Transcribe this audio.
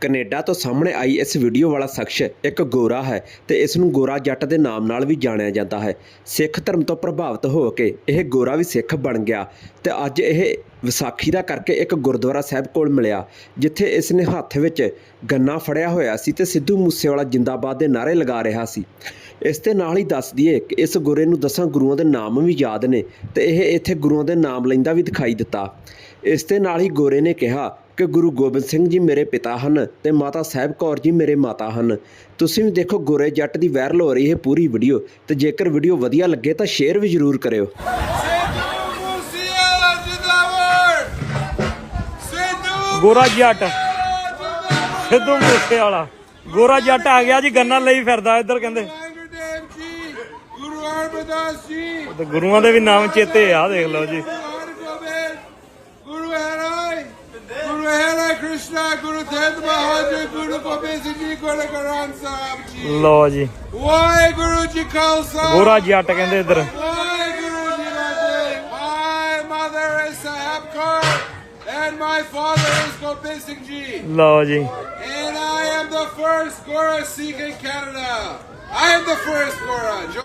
Canada ਤੋਂ ਸਾਹਮਣੇ ਆਈ ਇਸ ਵੀਡੀਓ ਵਾਲਾ ਸ਼ਖਸ ਇੱਕ ਗੋਰਾ ਹੈ ਤੇ ਇਸ ਨੂੰ ਗੋਰਾ ਜੱਟ ਦੇ ਨਾਮ ਨਾਲ ਵੀ ਜਾਣਿਆ ਜਾਂਦਾ ਹੈ। ਸਿੱਖ ਧਰਮ ਤੋਂ ਪ੍ਰਭਾਵਿਤ ਹੋ ਕੇ ਇਹ ਗੋਰਾ ਵੀ ਸਿੱਖ ਬਣ ਗਿਆ ਤੇ ਅੱਜ ਇਹ ਵਿਸਾਖੀ ਦਾ ਕਰਕੇ ਇੱਕ ਗੁਰਦੁਆਰਾ ਸਾਹਿਬ ਕੋਲ ਮਿਲਿਆ, ਜਿੱਥੇ ਇਸ ਨੇ ਹੱਥ ਵਿੱਚ ਗੰਨਾ ਫੜਿਆ ਹੋਇਆ ਸੀ ਤੇ ਸਿੱਧੂ ਮੂਸੇਵਾਲਾ ਜਿੰਦਾਬਾਦ ਦੇ ਨਾਅਰੇ ਲਗਾ ਰਿਹਾ ਸੀ। ਇਸ ਦੇ ਨਾਲ ਹੀ ਦੱਸ ਦਈਏ ਕਿ ਇਸ ਗੋਰੇ ਨੂੰ ਦਸਾਂ ਗੁਰੂਆਂ ਦੇ ਨਾਮ ਵੀ ਯਾਦ ਨੇ ਤੇ ਇਹ ਇੱਥੇ ਗੁਰੂਆਂ ਦੇ ਨਾਮ ਲੈਂਦਾ ਵੀ ਦਿਖਾਈ ਦਿੱਤਾ। ਇਸ ਦੇ ਨਾਲ ਹੀ ਗੋਰੇ ਨੇ ਕਿਹਾ ਕਿ ਗੁਰੂ ਗੋਬਿੰਦ ਸਿੰਘ ਜੀ ਮੇਰੇ ਪਿਤਾ ਹਨ ਤੇ ਮਾਤਾ ਸਾਹਿਬ ਕੌਰ ਜੀ ਮੇਰੇ ਮਾਤਾ ਹਨ। ਤੁਸੀਂ ਵੀ ਦੇਖੋ ਗੋਰੇ ਜੱਟ ਦੀ ਵਾਇਰਲ ਹੋ ਰਹੀ ਹੈ ਪੂਰੀ ਵੀਡੀਓ ਤੇ ਜੇਕਰ ਵੀਡੀਓ ਵਧੀਆ ਲੱਗੇ ਤਾਂ ਸ਼ੇਅਰ ਵੀ ਜ਼ਰੂਰ ਕਰਿਓ। ਗੋਰਾ ਜੱਟ ਸਿੱਧੂ ਮੂਸੇ ਵਾਲਾ ਗੋਰਾ ਜੱਟ ਆ ਗਿਆ ਜੀ ਗੰਨਾ ਲਈ ਫਿਰਦਾ ਇੱਧਰ ਕਹਿੰਦੇ। ਜੀ ਗੁਰੂ ਅਰਬਦਾਸ ਜੀ ਤੇ ਗੁਰੂਆਂ ਦੇ ਵੀ ਨਾਮ ਚੇਤੇ ਆ ਦੇਖ ਲਓ ਜੀ ਗੁਰੂ ਹਰਗੋਬਿੰਦ ਗੁਰੂ ਹਰਿ ਗੁਰੂ ਹਰਿ ਕ੍ਰਿਸ਼ਨ ਗੁਰੂ ਤੇਗ ਬਹਾਦਰ ਗੁਰੂ ਗੋਬਿੰਦ ਸਿੰਘ ਜੀ ਗੁਰੂ ਗ੍ਰੰਥ ਸਾਹਿਬ ਜੀ ਲਓ ਜੀ ਵਾਹਿਗੁਰੂ ਜੀ ਖਾਲਸਾ ਗੋਰਾ ਜੱਟ ਕਹਿੰਦੇ ਇੱਧਰ ਵਾਹਿਗੁਰੂ ਜੀ ਕੀ ਫਤਿਹ My mother is Sahab Kaur and my father is Gobind Singh ji. ਲਓ ਜੀ And I am the first Gora Sikh in Canada. I am the first Gora.